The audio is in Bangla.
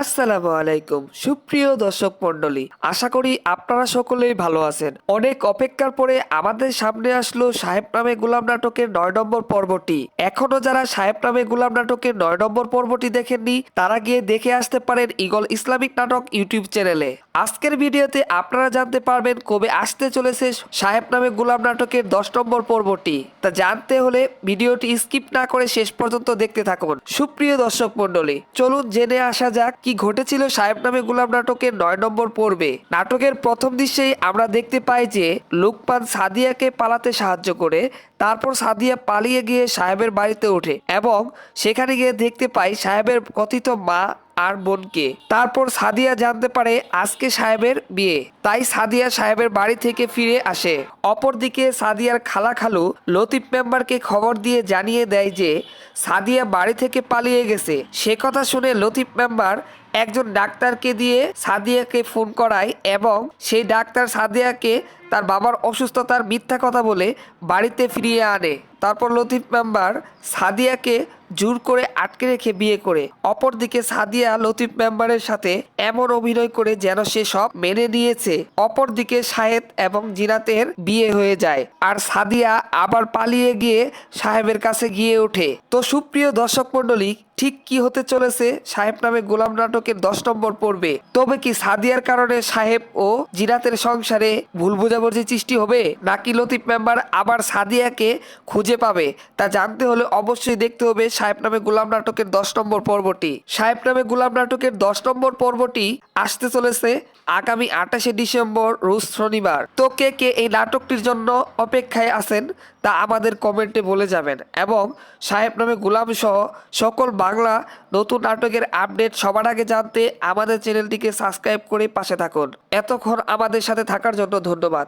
আসসালামু আলাইকুম, সুপ্রিয় দর্শক মণ্ডলী। আশা করি আপনারা সকলেই ভালো আছেন। অনেক অপেক্ষার পরে আমাদের সামনে আসলো সাহেব নামে গুলাম নাটকের নয় নম্বর পর্বটি। এখনও যারা সাহেব নামে গুলাম নাটকের নয় নম্বর পর্বটি দেখেননি, তারা গিয়ে দেখে আসতে পারেন ইগল ইসলামিক নাটক ইউটিউব চ্যানেলে। আজকের ভিডিওতে আপনারা জানতে পারবেন কবে আসতে চলেছে সাহেব নামে গুলাম নাটকের দশ নম্বর পর্বটি। তা জানতে হলে ভিডিওটি স্কিপ না করে শেষ পর্যন্ত দেখতে থাকুন। সুপ্রিয় দর্শক মণ্ডলী, চলুন জেনে আসা যাক কি ঘটেছিল সাহেব নামে গুলাম নাটকের নয় নম্বর পর্বে। নাটকের প্রথম দৃশ্যেই আমরা দেখতে পাই যে লুকমান সাদিয়াকে পালাতে সাহায্য করে, তারপর সাদিয়া পালিয়ে গিয়ে সাহেবের বাড়িতে ওঠে এবং সেখানে গিয়ে দেখতে পাই সাহেবের কথিত মা আর বোনকে। তারপর সাদিয়া জানতে পারে আজকে সাহেবের বিয়ে। তাই সাদিয়া সাহেবের বাড়ি থেকে ফিরে আসে। অপরদিকে সাদিয়ার খালা খালু লতিফ মেম্বারকে খবর দিয়ে জানিয়ে দেয় যে, সাদিয়া বাড়ি থেকে পালিয়ে গেছে। সে কথা শুনে লতিফ মেম্বার একজন ডাক্তারকে দিয়ে সাদিয়াকে ফোন করায় এবং সেই ডাক্তার সাদিয়াকে তার বাবার অসুস্থতার মিথ্যা কথা বলে বাড়িতে ফিরিয়ে আনে। তারপর লতিফ মেম্বার সাদিয়াকে জোর করে আটকে রেখে বিয়ে করে। অপরদিকে সাদিয়া লতিফ মেম্বারের সাথে এমন অভিনয় করে যেন সে সব মেনে নিয়েছে। অপরদিকে শাহেদ এবং জিনাতের বিয়ে হয়ে যায় আর সাদিয়া আবার পালিয়ে গিয়ে সাহেবের কাছে গিয়ে ওঠে। তো সুপ্রিয় দর্শক মণ্ডলী ঠিক কি হতে চলেছে? সাহেব নামে গোলাম নাটকের দশ নম্বর পর্বে। তবে কি সাদিয়ার কারণে সাহেব ও জিনাতের সংসারে ভুল বোঝাবুঝি সৃষ্টি হবে? নাকি লতিফ মেম্বার আবার সাদিয়াকে খুঁজে পাবে? তা জানতে হলে অবশ্যই দেখতে হবে সাহেব নামে গোলাম নাটকের দশ নম্বর পর্বটি। সাহেব নামে গোলাম নাটকের দশ নম্বর পর্বটি আসতে চলেছে আগামী আঠাশে ডিসেম্বর, রোজ শনিবার। তো কে কে এই নাটকটির জন্য অপেক্ষায় আছেন? তা আমাদের কমেন্টে বলে যাবেন। এবং সাহেব নামে গুলাম সহ সকল বাংলা নতুন নাটকের আপডেট সবার আগে জানতে আমাদের চ্যানেলটিকে সাবস্ক্রাইব করে পাশে থাকুন। এতক্ষণ আমাদের সাথে থাকার জন্য ধন্যবাদ।